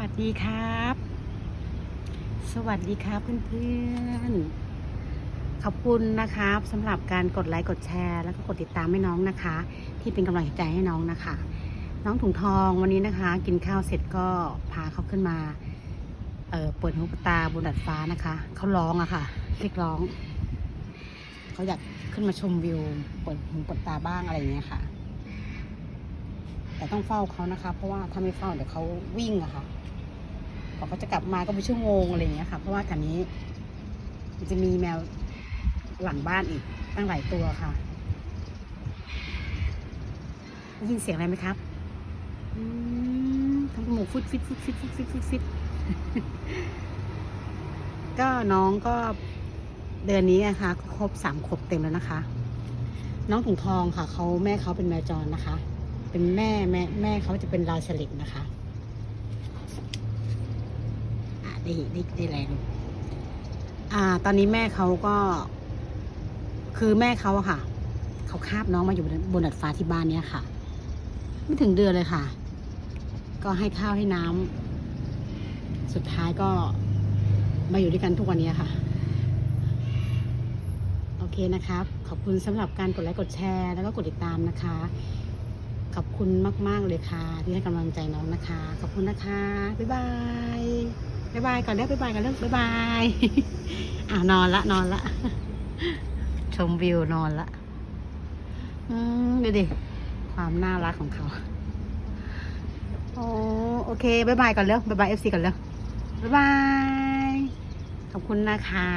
วัสดีครับ สวัสดีครับเพื่อนๆ ขอบคุณนะครับสำหรับการกดไลค์กดแชร์ แล้วก็กดติดตามให้น้องนะคะ ที่เป็นกำลังใจให้น้องนะคะ น้องถุงทองวันนี้นะคะ กินข้าวเสร็จก็พาเขาขึ้นมาเเปิดหูปิดตาบนดาดฟ้านะคะเขาร้องอะค่ะเรียกร้องเขาอยากขึ้นมาชมวิวเปิดหูเปิดตาบ้างอะไรอย่างเงี้ยค่ะแต่ต้องเฝ้าเขานะคะ เพราะว่าถ้าไม่เฝ้าเดี๋ยวเขาวิ่งอะค่ะ พอเขาจะกลับมาก็เป็นชั่วโมงอะไรอย่างเงี้ยค่ะ เพราะว่าแถวนี้มันจะมีแมวหลังบ้านอีกตั้งหลายตัวค่ะได้ยินเสียงอะไรไหมครับอืมทำจมูฟุดฟิตฟุดฟิตฟุดฟิตฟุดฟิตก็น้องก็เดือนนี้นะคะครบสามขวบเต็มแล้วนะคะ น้องถุงทองค่ะเขาแม่เขาเป็นแมวจรนะคะ เป็นแม่แม่แม่เขาจะเป็นลายสลิดนะคะ อะได้ได้ไดแรงอ่า ตอนนี้แม่เขาก็ คือแม่เขาค่ะ เขาคาบน้องมาอยู่บนดาดฟ้าที่บ้านเนี้ยค่ะ ไม่ถึงเดือนเลยค่ะ ก็ให้ข้าวให้น้ำสุดท้ายก็มาอยู่ด้วยกันทุกวันนี้ค่ะ โอเคนะครับ ขอบคุณสำหรับการกดไลค์กดแชร์ แล้วก็กดติดตามนะคะ ขอบคุณมาก ๆ เลยค่ะ ที่ให้กำลังใจน้องนะคะ ขอบคุณนะคะ บ๊ายบาย บ๊ายบายก่อนเร็วบ๊ายบายกันเร็วบ๊ายบายอ่านอนละนอนละชมวิวนอนละอืมดูดิความน่ารักของเขาโอ้โอเคบ๊ายบายก่อนเร็วบ๊ายบายเอฟซีก่อนเร็วบ๊ายบายขอบคุณนะคะ